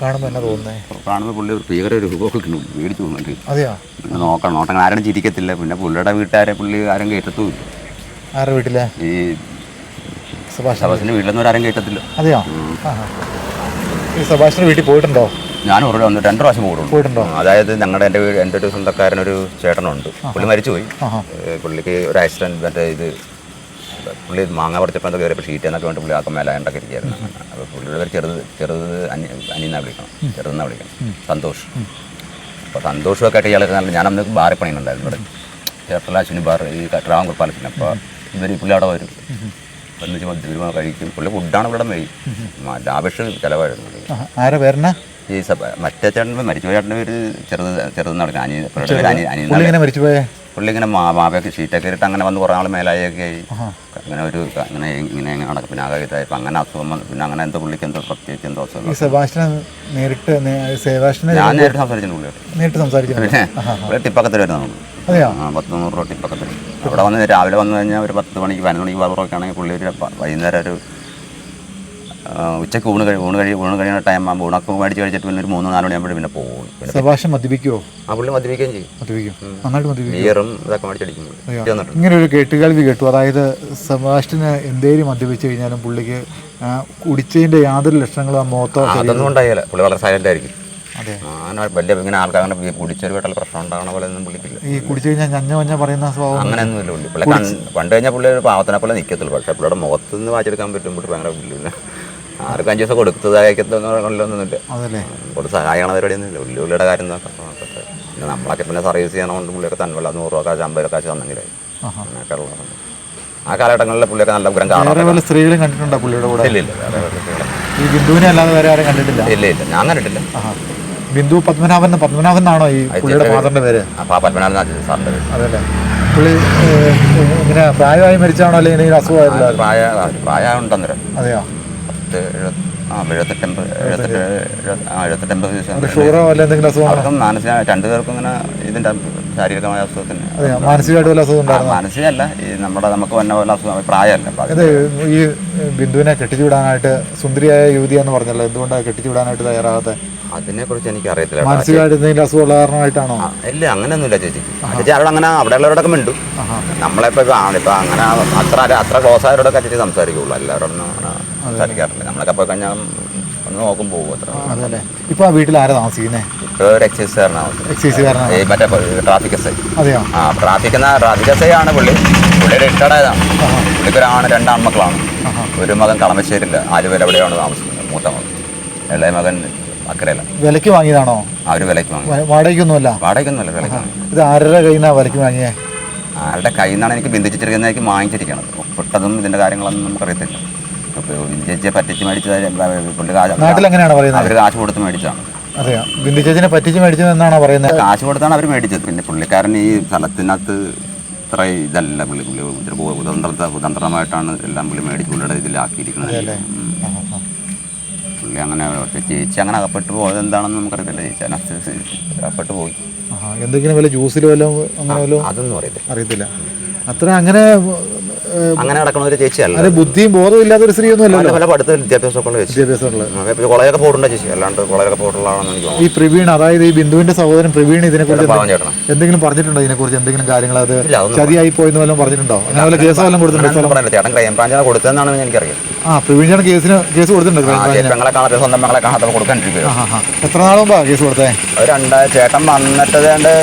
[SPEAKER 1] കാണുമ്പോൾ എന്നാ തോന്നുന്നേ?
[SPEAKER 2] കാണുമ്പോൾ പുള്ളി ഒരു ഭീകര ഒരു രൂപമൊക്കെ കിട്ടും മേടിച്ചു പോകുന്നുണ്ട്
[SPEAKER 1] അതെയോ?
[SPEAKER 2] പിന്നെ നോക്കണം. നോട്ടം ആരും ചിരിക്കത്തില്ല. പിന്നെ പുള്ളിയുടെ വീട്ടുകാരെ പുള്ളി ആരും കയറ്റത്തുമില്ല
[SPEAKER 1] ആരുടെ വീട്ടിലെ?
[SPEAKER 2] ഈ വീട്ടിലൊന്നും ആരും കേട്ടത്തില്ല
[SPEAKER 1] അതെയോ? ഈ സെബാസ്റ്റിന് വീട്ടിൽ പോയിട്ടുണ്ടോ?
[SPEAKER 2] ഞാൻ ഒരു ഒന്ന് രണ്ട് പ്രാവശ്യം
[SPEAKER 1] പോയിട്ടുണ്ടോ?
[SPEAKER 2] അതായത് ഞങ്ങളുടെ എന്റെ വീട് എന്റെ ഒരു സ്വന്തക്കാരനൊരു ചേട്ടനുണ്ട്. പുള്ളി മരിച്ചുപോയി. പുള്ളിക്ക് ഒരു ആക്സിഡന്റ് മറ്റേ ഇത് പുള്ളി മാങ്ങ പറിച്ചപ്പോൾ എന്താ കയറിയപ്പോൾ ഷീറ്റ് എന്നൊക്കെ വേണ്ടി പുള്ളി ആക്കം മേലാണ്ടൊക്കെ ഇരിക്കുകയായിരുന്നു. അപ്പോൾ പുള്ളിയുടെ പേര് ചെറുത് ചെറുത് അനി അനിന്നാ വിളിക്കണം. ചെറുതെന്നാ വിളിക്കണം. സന്തോഷ്. അപ്പോൾ സന്തോഷമൊക്കെ ആയിട്ട് ഇയാളൊക്കെ നല്ല ഞാൻ അന്ന് ബാറിൽ പണിയുന്നുണ്ടായിരുന്നു ഇവിടെ ചേർത്തല അശ്വിനി ബാർ ഈ ട്രാവൻകൂർ കുറപ്പാലത്തിന് അപ്പോൾ ഇവർ പുള്ളി അവിടെ വരും. എന്ന് വെച്ചാൽ മദ്യപിക്കുമ്പോൾ കഴിക്കും. പുള്ളി ഫുഡാണ് ഇവിടെ മെയിൻ ലാഭിഷ് ചിലവായിരുന്നു.
[SPEAKER 1] ആരാ പേരണ
[SPEAKER 2] ഈ മറ്റേ ചേട്ടൻ മരിച്ചുപോയ ചേട്ടന്റെ പേര് ചെറുത് ചെറുത് നടക്കും അനിയൻ പുള്ളിയുടെ പേര് അനി അനി
[SPEAKER 1] പുള്ളി ഇങ്ങനെ
[SPEAKER 2] മാവയൊക്കെ ഷീറ്റൊക്കെ ഇട്ട് അങ്ങനെ വന്ന് കുറേ നാൾ മേലായൊക്കെ ആയി. അങ്ങനെ ഒരു അങ്ങനെ ഇങ്ങനെ ഇങ്ങനെ നടക്കും. പിന്നെ ആകെ ഇതായപ്പോൾ അങ്ങനെ അസുഖം വന്നു പിന്നെ അങ്ങനെ എന്താ പുള്ളിക്ക് എന്തോ പ്രത്യേകിച്ച് എന്തോ അസുഖം
[SPEAKER 1] ഈ സെബാസ്റ്റിനെ നേരിട്ട് നേ- സെബാസ്റ്റിനെ
[SPEAKER 2] ഞാൻ നേരിട്ട് സംസാരിച്ചു പുള്ളിയോട്.
[SPEAKER 1] നേരിട്ട് സംസാരിക്കുന്നു
[SPEAKER 2] പിന്നെ പുള്ളി ടിപ്പൊക്കെ തരുമായിരുന്നു നമുക്ക്.
[SPEAKER 1] അതെയോ?
[SPEAKER 2] ആ പത്ത് നൂറ് രൂപ ടിപ്പക്കത്തിൽ അവിടെ വന്ന് രാവിലെ വന്നു കഴിഞ്ഞാൽ ഒരു പത്ത് മണിക്ക് പതിനൊന്ന് മണിക്ക് ബാബറൊക്കെ ആണെങ്കിൽ പുള്ളി ഒരു പ- വൈകുന്നേരം ഒരു ഉച്ചയ്ക്ക് ഊണ് കഴി ഊണ് കഴി ഊണ് കഴിയുന്ന ടൈം ആകുമ്പോൾ ഊണൊക്കെ മേടിച്ച് കഴിച്ചിട്ട് പിന്നെ ഒരു മൂന്ന് നാല് മണിയാകുമ്പോൾ പിന്നെ പോകും
[SPEAKER 1] സഭാഷം മദ്യപിക്കുമോ
[SPEAKER 2] ആ പുള്ളി മദ്യപിക്കുകയും ചെയ്യും.
[SPEAKER 1] മദ്യപിക്കും. നന്നായിട്ട് മദ്യപിക്കും.
[SPEAKER 2] ബിയറും ഇതൊക്കെ മേടിച്ചടിക്കും
[SPEAKER 1] ഇങ്ങനെ ഒരു കേട്ടുകേൾവി കേട്ടു. അതായത് സെബാസ്റ്റിന് എന്തേലും മദ്യപിച്ച് കഴിഞ്ഞാലും പുള്ളിക്ക് കുടിച്ചതിന്റെ കുടിച്ചതിന്റെ യാതൊരു ലക്ഷണങ്ങളും ആ മുഖത്തോ
[SPEAKER 2] അതൊന്നും ഉണ്ടായില്ല. പുള്ളി വളരെ സൈലന്റ് ആയിരിക്കും.
[SPEAKER 1] അതെ.
[SPEAKER 2] അങ്ങനെ വലിയ ഇങ്ങനെ ആൾക്കാരെ കുടിച്ചൊരു വീട്ടിൽ പ്രശ്നം ഉണ്ടാകണ പോലെ ഒന്നും പുള്ളിക്കില്ല.
[SPEAKER 1] ഈ കുടിച്ചു കഴിഞ്ഞാൽ ഞഞ്ഞ മഞ്ഞ പറയുന്ന സ്വഭാവം
[SPEAKER 2] അങ്ങനെയൊന്നുമില്ല പുള്ളി. കണ്ടു കഴിഞ്ഞാൽ പുള്ളി ഒരു പാവത്തിനെ പോലെ നിൽക്കത്തുള്ളൂ പക്ഷേ പുള്ളിയുടെ മുഖത്ത് നിന്ന് വായിച്ചെടുക്കാൻ പറ്റും. പുള്ളി ഭയങ്കര പുള്ളില്ല ആർക്കും അഞ്ച് ദിവസം കൊടുത്തതായിക്കൊന്നുമില്ല
[SPEAKER 1] അതല്ലേ?
[SPEAKER 2] കൊടുത്ത് സഹായമാണ് പരിപാടിയൊന്നുമില്ല പുള്ളി പുള്ളിയുടെ കാര്യം. പിന്നെ നമ്മളൊക്കെ പിന്നെ സർവീസ് ചെയ്യണതുകൊണ്ട് പുള്ളിയൊക്കെ തന്നല്ല നൂറ് രൂപ കാശ് അമ്പത് രൂപ കാശ് തന്നെങ്കിലായി
[SPEAKER 1] അങ്ങനെയൊക്കെയുള്ള
[SPEAKER 2] അങ്ങനെയൊക്കെ ആ കാലഘട്ടങ്ങളിൽ പുള്ളിയൊക്കെ നല്ല ഉഗ്രം
[SPEAKER 1] കാണാറുണ്ട് സ്ത്രീകളും കണ്ടിട്ടുണ്ടോ പുള്ളിയുടെ കൂടെ?
[SPEAKER 2] ഇല്ല ഇല്ല. വേറെ.
[SPEAKER 1] ഈ ബിന്ദുവിനെ അല്ലാതെ വേറെ ആരും കണ്ടിട്ടില്ല?
[SPEAKER 2] ഇല്ല ഇല്ല. ഞാൻ കണ്ടിട്ടില്ല.
[SPEAKER 1] ബിന്ദു പത്മനാഭൻ പത്മനാഭൻ എന്നാണോ ഈ പുള്ളിയുടെ ഫാദറിന്റെ പേര്?
[SPEAKER 2] പത്മനാഭൻ സാറിന്റെ പേര്.
[SPEAKER 1] പുള്ളി ഇങ്ങനെ പ്രായമായി മരിച്ചാണോ അല്ലെങ്കിൽ
[SPEAKER 2] പ്രായ പ്രായം ഉണ്ടെന്നേരം
[SPEAKER 1] അതെയോ?
[SPEAKER 2] പത്ത് എഴുപത് ആ എഴുപത്തെട്ട് എഴുപത് ആ എഴുപത്തെട്ടമ്പത് ദിവസം
[SPEAKER 1] ഷുഗറോ അല്ല എന്തെങ്കിലും അസുഖം
[SPEAKER 2] അവർക്കും മാനസിക രണ്ടു പേർക്കും ഇങ്ങനെ ഇതിന്റെ ശാരീരികമായ അസുഖത്തിന്
[SPEAKER 1] മാനസികമായിട്ട് വല്ല അസുഖം
[SPEAKER 2] ആ,
[SPEAKER 1] ഉണ്ടായിരുന്നു?
[SPEAKER 2] മാനസികമല്ല ഈ നമ്മുടെ നമുക്ക് വന്ന പോലെ അസുഖം പ്രായമല്ല
[SPEAKER 1] ഈ ബിന്ദുവിനെ കെട്ടിച്ചു വിടാനായിട്ട് സുന്ദരിയായ യുവതി എന്ന് പറഞ്ഞല്ലോ എന്തുകൊണ്ടാണ് കെട്ടിച്ചു വിടാനായിട്ട് തയ്യാറാകാത്ത
[SPEAKER 2] അതിനെ കുറിച്ച് എനിക്ക് അറിയത്തില്ല.
[SPEAKER 1] മാനസികമായിട്ട് എന്തെങ്കിലും അസുഖമുള്ള കാരണമായിട്ടാണോ?
[SPEAKER 2] ആ, ഇല്ല അങ്ങനെയൊന്നുമില്ല ചേച്ചി. ചേച്ചി അവിടെ അങ്ങനെ അവിടെയുള്ളവരൊക്കെ മിണ്ടും.
[SPEAKER 1] മിണ്ടു
[SPEAKER 2] നമ്മളിപ്പോൾ ഇപ്പൊ ഇപ്പം അങ്ങനെ അത്ര അത്ര ക്ലോസ് ആയവരോടൊക്കെ ചേച്ചി സംസാരിക്കുള്ളൂ. എല്ലാവരോടൊന്നും അങ്ങനെ സംസാരിക്കാറില്ല നമ്മളൊക്കെ അപ്പോൾ കഴിഞ്ഞാൽ ഒന്ന് നോക്കും പോകും അത്ര
[SPEAKER 1] അതല്ലേ ഇപ്പൊ ആ വീട്ടിൽ ആരാ താമസിക്കുന്നത്
[SPEAKER 2] ഇപ്പോൾ ഒരു എക്സൈസുകാരനാണ്
[SPEAKER 1] എക്സൈസുകാരനാണ്
[SPEAKER 2] ഈ മറ്റേ ട്രാഫിക് എസ് ഐ
[SPEAKER 1] അതെയോ?
[SPEAKER 2] ആ ട്രാഫിക് എന്ന ട്രാഫിക് എസ് ഐ ആണ് പുള്ളി. പുള്ളി റിട്ടയർഡ് പുള്ളിക്കൊരാണ് പുള്ളിക്ക് ഒരാണ് രണ്ട് ഒരു മകൻ കളമശ്ശേരില്ല ആലുവയിൽ എവിടെയാണ് താമസിക്കുന്നത്. മൂത്ത മകൻ. ഇളയ മകൻ അക്കരയില്ല
[SPEAKER 1] വിലക്ക് വാങ്ങിയതാണോ?
[SPEAKER 2] ആ വിലക്ക് വാങ്ങി.
[SPEAKER 1] വാടകയ്ക്കൊന്നുമല്ല?
[SPEAKER 2] വാടകയ്ക്കൊന്നുമല്ല വാങ്ങി.
[SPEAKER 1] ഇത് ആരുടെ കയ്യിൽ നിന്നാണ് വിലക്ക് വാങ്ങിയത്
[SPEAKER 2] ആരുടെ കയ്യിൽ നിന്നാണ് എനിക്ക് ബന്ധിച്ചിരിക്കുന്നത് വാങ്ങിച്ചിരിക്കണം വാങ്ങിച്ചിരിക്കണത് ഇതിന്റെ ഇതിന്റെ കാര്യങ്ങളൊന്നും നമുക്കറിയത്തില്ല. പറ്റിച്ച് മേടിച്ചതാണ് പുള്ളി കാശ്
[SPEAKER 1] നാട്ടിൽ എങ്ങനെയാണ് പറയുന്നത്?
[SPEAKER 2] അവർ കാശ് കൊടുത്ത് മേടിച്ചാണ്
[SPEAKER 1] അറിയാം. പറ്റിച്ച് മേടിച്ചത് എന്നാണോ പറയുന്നത്?
[SPEAKER 2] കാശ് കൊടുത്താണ് അവർ മേടിച്ചത്. പിന്നെ പുള്ളിക്കാരൻ ഈ സ്ഥലത്തിനകത്ത് ഇത്ര ഇതല്ല പുള്ളി. പുള്ളി കു- എല്ലാം പുള്ളി മേടിച്ച് പുള്ളിയുടെ ഇതിലാക്കിയിരിക്കുന്നത്. പുള്ളി അങ്ങനെ ചേച്ചി അങ്ങനെ അകപ്പെട്ട് പോയത് എന്താണെന്ന് നമുക്കറിയില്ല ചേച്ചി അതിനകത്ത് അകപ്പെട്ട് പോയി.
[SPEAKER 1] എന്തെങ്കിലും വല്ല ജ്യൂസിലോ വല്ലതും അങ്ങനെ വല്ലതും
[SPEAKER 2] അതൊന്നും അറിയത്തില്ല.
[SPEAKER 1] അറിയത്തില്ല. അത്ര അങ്ങനെ
[SPEAKER 2] അങ്ങനെ നടക്കുന്ന ഒരു ചേച്ചിയല്ല.
[SPEAKER 1] അത് ബുദ്ധിയും ബോധവും ഇല്ലാത്ത ഒരു സ്ത്രീ ഒന്നും അല്ലല്ലോ.
[SPEAKER 2] പല പഠിത്തം വിദ്യാഭ്യാസമൊക്കെ
[SPEAKER 1] വിദ്യാഭ്യാസമുള്ളത്
[SPEAKER 2] കോളേജൊക്കെ പോയിട്ടുണ്ടോ ചേച്ചി? അല്ലാണ്ട് കോളേജൊക്കെ പോയിട്ടുള്ളതാണെന്ന് എനിക്ക്
[SPEAKER 1] ഈ പ്രവീൺ അതായത് ഈ ബിന്ദുവിന്റെ സഹോദരൻ പ്രവീൺ
[SPEAKER 2] ഇതിനെ കുറിച്ച്
[SPEAKER 1] എന്തെങ്കിലും പറഞ്ഞിട്ടുണ്ടോ ഇതിനെ കുറിച്ച് എന്തെങ്കിലും കാര്യങ്ങൾ അത് ചതിയായി പോയെന്ന് വല്ലതും പറഞ്ഞിട്ടുണ്ടോ? അങ്ങനെ വല്ല കേസോ വല്ലതും കൊടുത്തിട്ടുണ്ടോ?
[SPEAKER 2] ചേട്ടൻ ക്രൈം ബ്രാഞ്ചാണ് കൊടുത്തതെന്നാണ് എനിക്കറിയാം.
[SPEAKER 1] ആ കേസിന് കേസ് കൊടുത്തിട്ടുണ്ട്
[SPEAKER 2] സ്വന്തം മകളെ കൊടുക്കാണ്ടിരിക്കുക.
[SPEAKER 1] എത്ര നാൾ മുമ്പാ കേസ് കൊടുത്തേ?
[SPEAKER 2] ചേട്ടൻ വന്നിട്ട്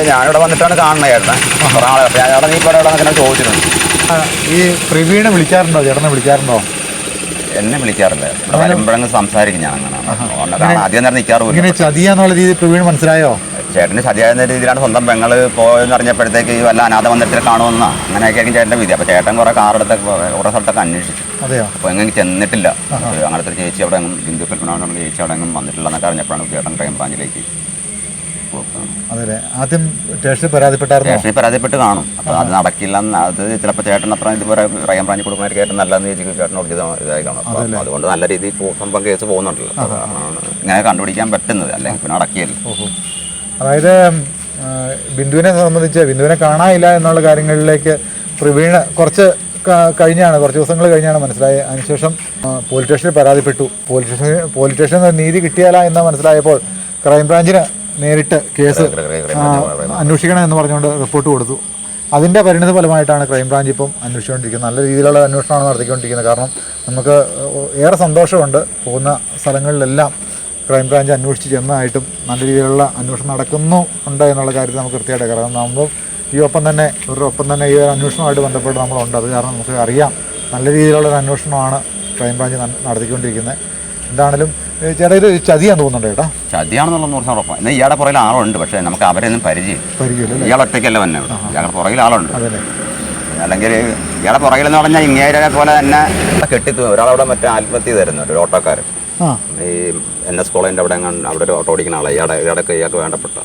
[SPEAKER 2] ഞാനിവിടെ വന്നിട്ടാണ് കാണുന്നത് ചേട്ടൻ ഞാൻ ചേട്ടൻ നീ ചോദിച്ചിട്ടുണ്ട്
[SPEAKER 1] ഈ പ്രവീണെ വിളിക്കാറുണ്ടോ? ചേട്ടനെ വിളിക്കാറുണ്ടോ?
[SPEAKER 2] എന്നെ വിളിക്കാറില്ല. ഇവിടെ സംസാരിക്കും ഞാൻ അങ്ങനെ. ആദ്യം നേരം നിൽക്കാറുമില്ല
[SPEAKER 1] ചതിയാന്നുള്ള പ്രവീൺ മനസ്സിലായോ?
[SPEAKER 2] ചേട്ടന് ചതിയായ രീതിയിലാണ് സ്വന്തം പെങ്ങൾ പോയെന്ന് അറിഞ്ഞപ്പോഴത്തേക്ക് വല്ല അനാഥ മന്ദിരത്തിൽ കാണുമെന്നാണ് അങ്ങനെയൊക്കെയായിരിക്കും ചേട്ടന്റെ വിധി. അപ്പോൾ ചേട്ടൻ കുറേ കാറെടുത്ത് കുറേ സ്ഥലത്തൊക്കെ അന്വേഷിച്ചു.
[SPEAKER 1] അതെയോ?
[SPEAKER 2] അപ്പോൾ എങ്ങനെ ചെന്നിട്ടില്ല. അങ്ങനത്തെ ചേച്ചി അവിടെ അങ്ങും ഹിന്ദു കൽപ്പന ചേച്ചി അവിടെ അങ്ങും വന്നിട്ടില്ല എന്നൊക്കെ അറിഞ്ഞപ്പോഴാണ് ചേട്ടൻ ക്രൈം ബ്രാഞ്ചിലേക്ക്
[SPEAKER 1] അതെ ആദ്യം സ്റ്റേഷനിൽ പരാതിപ്പെട്ടായിരുന്നോ?
[SPEAKER 2] സ്റ്റേഷനിൽ പരാതിപ്പെട്ട് കാണും. അപ്പോൾ അത് നടക്കില്ല അത് ചിലപ്പോൾ ചേട്ടൻ അത്ര ഇതുപോലെ ക്രൈം ബ്രാഞ്ച് കൊടുക്കുന്ന ചേട്ടൻ നല്ലതെന്ന് ചേച്ചി ചേട്ടനോട് ഇത് ഇതായി കാണും. അപ്പോൾ അതുകൊണ്ട് നല്ല രീതിയിൽ സംഭവം കേസ് പോകുന്നുണ്ടല്ലോ. ഇങ്ങനെ കണ്ടുപിടിക്കാൻ പറ്റുന്നത്. അല്ലെങ്കിൽ പിന്നെ അടക്കിയല്ലോ
[SPEAKER 1] അതായത് ബിന്ദുവിനെ സംബന്ധിച്ച് ബിന്ദുവിനെ കാണാനില്ല എന്നുള്ള കാര്യങ്ങളിലേക്ക് പ്രവീണ കുറച്ച് കഴിഞ്ഞാണ് കുറച്ച് ദിവസങ്ങൾ കഴിഞ്ഞാണ് മനസ്സിലായത് അതിനുശേഷം പോലീസ് സ്റ്റേഷനിൽ പരാതിപ്പെട്ടു. പോലീസ് സ്റ്റേഷൻ പോലീസ് സ്റ്റേഷനിൽ നീതി കിട്ടിയാല എന്ന് മനസ്സിലായപ്പോൾ ക്രൈംബ്രാഞ്ചിന് നേരിട്ട് കേസ് അന്വേഷിക്കണം എന്ന് പറഞ്ഞുകൊണ്ട് റിപ്പോർട്ട് കൊടുത്തു. അതിന്റെ പരിണിത ഫലമായിട്ടാണ് ക്രൈംബ്രാഞ്ച് ഇപ്പം അന്വേഷിച്ചുകൊണ്ടിരിക്കുന്നത്. നല്ല രീതിയിലുള്ള അന്വേഷണമാണ് നടത്തിക്കൊണ്ടിരിക്കുന്നത്. കാരണം നമുക്ക് ഏറെ സന്തോഷമുണ്ട് പോകുന്ന സ്ഥലങ്ങളിലെല്ലാം ക്രൈംബ്രാഞ്ച് അന്വേഷിച്ച് ചെന്നതായിട്ടും നല്ല രീതിയിലുള്ള അന്വേഷണം നടക്കുന്നു ഉണ്ട് എന്നുള്ള കാര്യത്തിൽ നമുക്ക് കൃത്യമായിട്ട് കാരണം നമ്മൾ ഈ ഒപ്പം തന്നെ ഇവരുടെ ഒപ്പം തന്നെ ഈ ഒരു അന്വേഷണവുമായിട്ട് ബന്ധപ്പെട്ട് നമ്മളുണ്ട്. അത് കാരണം നമുക്ക് അറിയാം. നല്ല രീതിയിലുള്ള ഒരു അന്വേഷണമാണ് ക്രൈംബ്രാഞ്ച് നടത്തിക്കൊണ്ടിരിക്കുന്നത്. എന്താണേലും ചേട്ടാ ഇത് ചതിയാന്ന് തോന്നുന്നുണ്ട് ചേട്ടാ
[SPEAKER 2] ചതിയാണെന്നുള്ള നൂറ് ശതമാനം ഉറപ്പാണ് എന്നാൽ ഇയാളുടെ പുറകിൽ ആളുണ്ട് പക്ഷേ നമുക്ക് അവരെയൊന്നും പരിചയം
[SPEAKER 1] പരിചയം
[SPEAKER 2] ഇയാൾ ഒറ്റയ്ക്കല്ല വന്നെ ഇവിടെ ഇയാളുടെ പുറകിൽ ആളുണ്ട്. അല്ലെങ്കിൽ ഇയാളെ പുറകിൽ എന്ന് പറഞ്ഞാൽ ഇങ്ങേരെ പോലെ തന്നെ കെട്ടിത്തു ഒരാളവിടെ മറ്റേ ആത്മഹത്യ തരുന്നു ഒരു ഓട്ടോക്കാരൻ. ഈ എൻ എസ് കോളേജിന്റെ അവിടെ അവിടെ ഒരു ഓട്ടോ ഓടിക്കുന്ന ആളെ. ഇയാടെ ഇയാടൊക്കെ ഇയാൾക്ക് വേണ്ടപ്പെട്ട.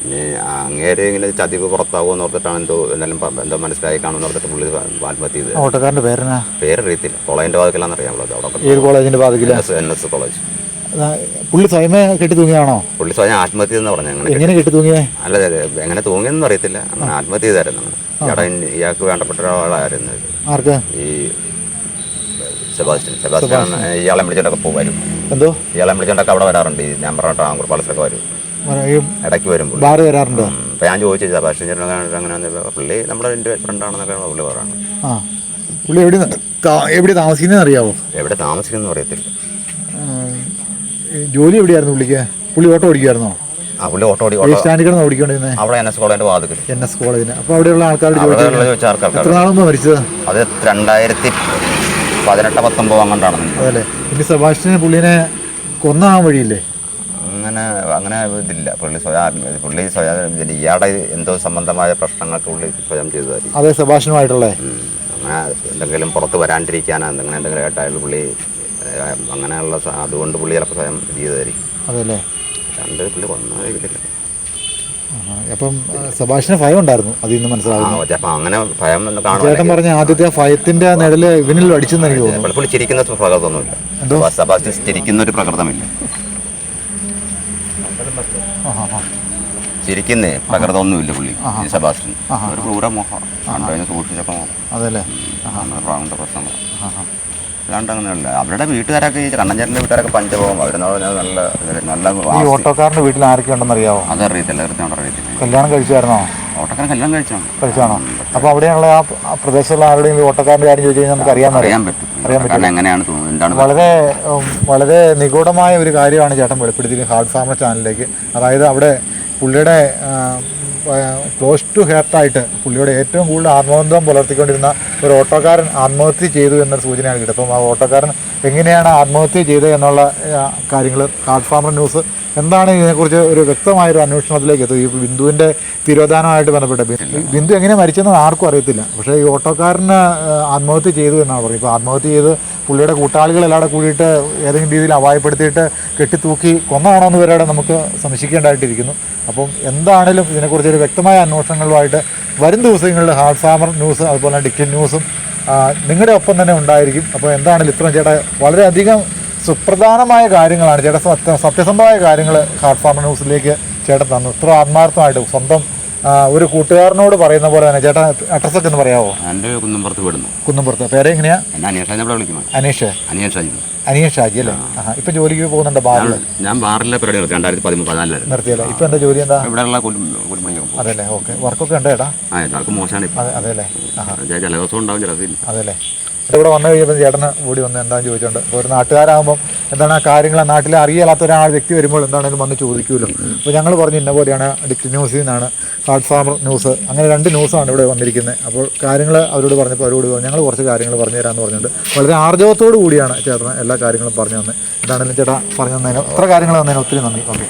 [SPEAKER 2] പിന്നെ അങ്ങേരെ ഇങ്ങനെ ചതിവ് പുറത്താവുമെന്ന് ഓർത്തിട്ടാണ് എന്തോ എന്തായാലും എന്തോ മനസ്സിലായി കാണുമെന്ന് ഓർത്തിട്ട് പുള്ളി ആത്മഹത്യ ചെയ്ത്
[SPEAKER 1] ഓട്ടക്കാരന്റെ പേരെന്നാ?
[SPEAKER 2] പേരറിയത്തില്ല. കോളേജിന്റെ ഭാഗത്തിലാണെന്ന് അറിയാമല്ലോ അവിടെ
[SPEAKER 1] ഏത് കോളേജിന്റെ ബാധിക്കില്ല
[SPEAKER 2] എൻ എസ് കോളേജ്.
[SPEAKER 1] പുള്ളി സ്വയമേ കെട്ടി തൂങ്ങിയാണോ
[SPEAKER 2] പുള്ളി സ്വയം ആത്മഹത്യ എന്ന് പറഞ്ഞു അങ്ങനെ
[SPEAKER 1] എങ്ങനെ കെട്ടി. തൂങ്ങിയേ?
[SPEAKER 2] അല്ല അല്ല, എങ്ങനെ തൂങ്ങിയെന്ന് അറിയത്തില്ല. അങ്ങനെ ആത്മഹത്യ ചെയ്തായിരുന്നു അങ്ങനെ. ഇയാൾക്ക് വേണ്ടപ്പെട്ട ഒരാളായിരുന്നു.
[SPEAKER 1] ആർക്ക്?
[SPEAKER 2] ഈ സെബാസ്റ്റ്യൻ. സെബാസ്റ്റ്യൻ ഇയാളെ വിളിച്ചോണ്ടൊക്കെ പോകും വരും
[SPEAKER 1] എന്തോ?
[SPEAKER 2] ഇയാളെ വിളിച്ചോണ്ടൊക്കെ അവിടെ വരാറുണ്ട്. ഈ ഞാൻ പറഞ്ഞിട്ട് ആങ്കൂർ പാലത്തിലൊക്കെ വരും. ഇടയ്ക്ക് വരുമ്പോൾ.
[SPEAKER 1] ബാറ് വരാറുണ്ടോ?
[SPEAKER 2] അപ്പം ഞാൻ ചോദിച്ചു ചേട്ടൻ അങ്ങനെ പുള്ളി നമ്മുടെ എന്റെ ഫ്രണ്ടാണെന്നൊക്കെ പുള്ളി പറയാണ്
[SPEAKER 1] ആ. പുള്ളി എവിടെ എവിടെ താമസിക്കുന്ന അറിയാവോ?
[SPEAKER 2] എവിടെ താമസിക്കുന്നു അറിയത്തില്ല.
[SPEAKER 1] ജോലി എവിടെയായിരുന്നു പുള്ളിക്ക്? പുള്ളി ഓട്ടോ ഓടിക്കുമായിരുന്നോ
[SPEAKER 2] ആ പുള്ളി ഓട്ടോ ഓടി
[SPEAKER 1] ഈ
[SPEAKER 2] ഓട്ടോ
[SPEAKER 1] സ്റ്റാൻഡിൽ കിടന്ന് ഓടിക്കൊണ്ടിരുന്നത്
[SPEAKER 2] അവിടെ എൻ എസ് കോളേജിന്റെ വാതിക്കൽ
[SPEAKER 1] എൻ എസ് കോളേജിന്. അപ്പോൾ അവിടെയുള്ള ആൾക്കാരോട് എത്ര നാളൊന്നും മരിച്ചത്?
[SPEAKER 2] അത് രണ്ടായിരത്തി പതിനെട്ട് പത്തൊമ്പത് അങ്ങോട്ടാണ്
[SPEAKER 1] അതല്ലേ? ഇനി സെബാസ്റ്റ്യന് പുള്ളിനെ കൊന്നാൻ വഴിയില്ലേ?
[SPEAKER 2] അങ്ങനെ അങ്ങനെ ഇതില്ല. പുള്ളി സ്വയം പുള്ളി സ്വയം ഇയാളെ ഇയാളുടെ എന്തോ സംബന്ധമായ പ്രശ്നങ്ങൾക്ക് പുള്ളി സ്വയം ചെയ്തതായിരിക്കും.
[SPEAKER 1] അതേ സെബാസ്റ്റ്യനുമായിട്ടുള്ളേ
[SPEAKER 2] ഉം. അങ്ങനെ എന്തെങ്കിലും പുറത്ത് വരാണ്ടിരിക്കാനോ എന്തെങ്കിലും എന്തെങ്കിലും ആയിട്ടായാലും പുള്ളി അങ്ങനെയുള്ള അതുകൊണ്ട് പുള്ളി ചിലപ്പോൾ സ്വയം ചെയ്തതായിരിക്കും.
[SPEAKER 1] അതല്ലേ?
[SPEAKER 2] രണ്ട് പുള്ളി കൊന്നായിരിക്കത്തില്ല
[SPEAKER 1] അപ്പം ഭയം ഉണ്ടായിരുന്നു അതിൽ നിന്ന്
[SPEAKER 2] ആ അങ്ങനെ ഭയം ഒന്ന്
[SPEAKER 1] ചേട്ടൻ പറഞ്ഞ ആദ്യത്തെ ആ ഭയത്തിന്റെ നിഴൽ ഇവനിൽ അടിച്ചെന്ന് എനിക്ക് തോന്നുന്നു.
[SPEAKER 2] പുള്ളി ചിരിക്കുന്ന പ്രകൃതമൊന്നുമില്ല.
[SPEAKER 1] എന്തോ?
[SPEAKER 2] സബാസ്റ്റ്യൻ ചിരിക്കുന്ന ഒരു പ്രകൃതമില്ല.
[SPEAKER 1] പകർന്നൊന്നുമില്ല
[SPEAKER 2] ചിരിക്കുന്നേ പ്രകൃതമൊന്നുമില്ല പുള്ളി സെബാസ്റ്റ്യൻ. ഒരു ക്രൂരമോഹം കണ്ടതിനെ സൂക്ഷിച്ചപ്പോൾ അങ്ങനത്തെ പ്രശ്നങ്ങൾ അല്ലാണ്ട് അങ്ങനെയല്ല. അവരുടെ വീട്ടുകാരൊക്കെ ഈ കണ്ണഞ്ചേരന്റെ വീട്ടുകാരൊക്കെ പഞ്ചപോകും അവരെന്ന് പറഞ്ഞാൽ നല്ല നല്ല
[SPEAKER 1] ഓട്ടോക്കാരന്റെ വീട്ടിൽ ആരൊക്കെ ഉണ്ടെന്ന് അറിയാവോ
[SPEAKER 2] അതറിയത്തില്ല അറിയത്തില്ല.
[SPEAKER 1] കല്യാണം കഴിച്ചായിരുന്നോ?
[SPEAKER 2] ഓട്ടക്കാരൻ കല്യാണം കഴിച്ചാണ്.
[SPEAKER 1] കഴിച്ചാണോ? അപ്പോൾ അവിടെയുള്ള ആ പ്രദേശത്തുള്ള ആരുടെയും ഈ കാര്യം ചോദിച്ചു കഴിഞ്ഞാൽ നമുക്ക് അറിയാൻ
[SPEAKER 2] അറിയാൻ പറ്റും. കാരണം എങ്ങനെയാണ് തോന്നുന്നത്? എന്താണ്
[SPEAKER 1] വളരെ വളരെ നിഗൂഢമായ ഒരു കാര്യമാണ് ചേട്ടൻ വെളിപ്പെടുത്തിയത് ഹാർഡ് ഫാമർ ചാനലിലേക്ക്. അതായത് അവിടെ പുള്ളിയുടെ ക്ലോസ് ടു ഹേർട്ടായിട്ട് പുള്ളിയുടെ ഏറ്റവും കൂടുതൽ ആത്മബന്ധം പുലർത്തിക്കൊണ്ടിരുന്ന ഒരു ഓട്ടോക്കാരൻ ആത്മഹത്യ ചെയ്തു എന്നൊരു സൂചനയാണ് കിട്ടുന്നത് അപ്പം ആ ഓട്ടോക്കാരൻ എങ്ങനെയാണ് ആത്മഹത്യ ചെയ്തത് എന്നുള്ള കാര്യങ്ങൾ ഹാർഡ് ഫാമർ ന്യൂസ് എന്താണ് ഇതിനെക്കുറിച്ച് ഒരു വ്യക്തമായ ഒരു അന്വേഷണത്തിലേക്ക് എത്തും ഈ ബിന്ദുവിന്റെ തിരോധാനമായിട്ട് ബന്ധപ്പെട്ട ബിന്ദു എങ്ങനെ മരിച്ചെന്ന് ആർക്കും അറിയത്തില്ല. പക്ഷേ ഈ ഓട്ടോക്കാരന് ആത്മഹത്യ ചെയ്തു എന്നാണ് പറയുന്നത്. ഇപ്പോൾ ആത്മഹത്യ ചെയ്ത് പുള്ളിയുടെ കൂട്ടാളികൾ എല്ലാവരും കൂടിയിട്ട് ഏതെങ്കിലും രീതിയിൽ അപായപ്പെടുത്തിയിട്ട് കെട്ടിത്തൂക്കി കൊന്നാണോ എന്ന് വരെ നമുക്ക് സംശയിക്കേണ്ടതായിട്ടിരിക്കുന്നു. അപ്പം എന്താണേലും ഇതിനെക്കുറിച്ച് ഒരു വ്യക്തമായ അന്വേഷണങ്ങളുമായിട്ട് വരും ദിവസങ്ങളിൽ ഹാർഡ് ഫാമർ ന്യൂസ് അതുപോലെ ഡിക്കൻ ന്യൂസും നിങ്ങളുടെ ഒപ്പം തന്നെ ഉണ്ടായിരിക്കും. അപ്പോൾ എന്താണെങ്കിലും ഇത്രയും ചേട്ടാ വളരെയധികം സുപ്രധാനമായ കാര്യങ്ങളാണ് ചേട്ടാ സത്യ സത്യസന്ധമായ കാര്യങ്ങൾ ഹാർട്ട് ഫാമർ ന്യൂസിലേക്ക് ചേട്ടൻ തന്നു. ഇത്ര ആത്മാർത്ഥമായിട്ട് സ്വന്തം ഒരു കൂട്ടുകാരനോട് പറയുന്ന പോലെ തന്നെ ചേട്ടാ അഡ്രസ്സൊക്കെ ഒന്ന് പറയാമോ
[SPEAKER 2] എന്റെ കുന്നമ്പുറത്ത് വിടുന്നു
[SPEAKER 1] കുന്നമ്പുറത്ത് പേരെ എങ്ങനെയാ?
[SPEAKER 2] അനീഷ്
[SPEAKER 1] അനീഷ്.
[SPEAKER 2] അനിയൻ ഷാജി
[SPEAKER 1] അല്ലേ? ഇപ്പൊ ജോലിക്ക് പോകുന്നുണ്ട് ബാറിൽ
[SPEAKER 2] ഞാൻ ബാറിലെ പരിപാടി നിർത്തി രണ്ടായിരത്തി പതിമൂന്ന് പതിനാലിലായിരുന്നു
[SPEAKER 1] നിർത്തിയല്ലേ? ഇപ്പം എന്താ ജോലി എന്താ?
[SPEAKER 2] ഇവിടെയുള്ള
[SPEAKER 1] അതെല്ലേ ഓക്കെ. വർക്കൊക്കെ ഉണ്ട് ചേട്ടാ?
[SPEAKER 2] മോശമാണ്
[SPEAKER 1] അതെല്ലേ.
[SPEAKER 2] ചില ദിവസം ഉണ്ടാവും ചില
[SPEAKER 1] അതല്ലേ. ഇവിടെ വന്നു കഴിഞ്ഞപ്പോൾ ചേട്ടന് കൂടി വന്ന് എന്താണെന്ന് ചോദിച്ചുകൊണ്ട് അപ്പോൾ ഒരു നാട്ടുകാരാകുമ്പം എന്താണ് ആ കാര്യങ്ങൾ നാട്ടിൽ അറിയാത്ത ഒരാൾ വ്യക്തി വരുമ്പോൾ എന്താണെങ്കിലും വന്ന് ചോദിക്കുമല്ലോ അപ്പോൾ ഞങ്ങൾ പറഞ്ഞു ഇന്ന പോലെയാണ് ഡിക്റ്റ് ന്യൂസിൽ നിന്നാണ് ഫാമർ ന്യൂസ്. അങ്ങനെ രണ്ട് ന്യൂസാണ് ഇവിടെ വന്നിരിക്കുന്നത് അപ്പോൾ കാര്യങ്ങൾ അവരോട് പറഞ്ഞപ്പോൾ അവരോട് ഞങ്ങൾ കുറച്ച് കാര്യങ്ങൾ പറഞ്ഞു തരാമെന്ന് പറഞ്ഞിട്ട് വളരെ ആർജവത്തോടു കൂടിയാണ് ചേട്ടന് എല്ലാ കാര്യങ്ങളും പറഞ്ഞു തന്നെ എന്താണെങ്കിലും ചേട്ടാ പറഞ്ഞു തന്നതിന് എത്ര കാര്യങ്ങൾ തന്നതിന് ഒത്തിരി നന്ദി. ഓക്കെ.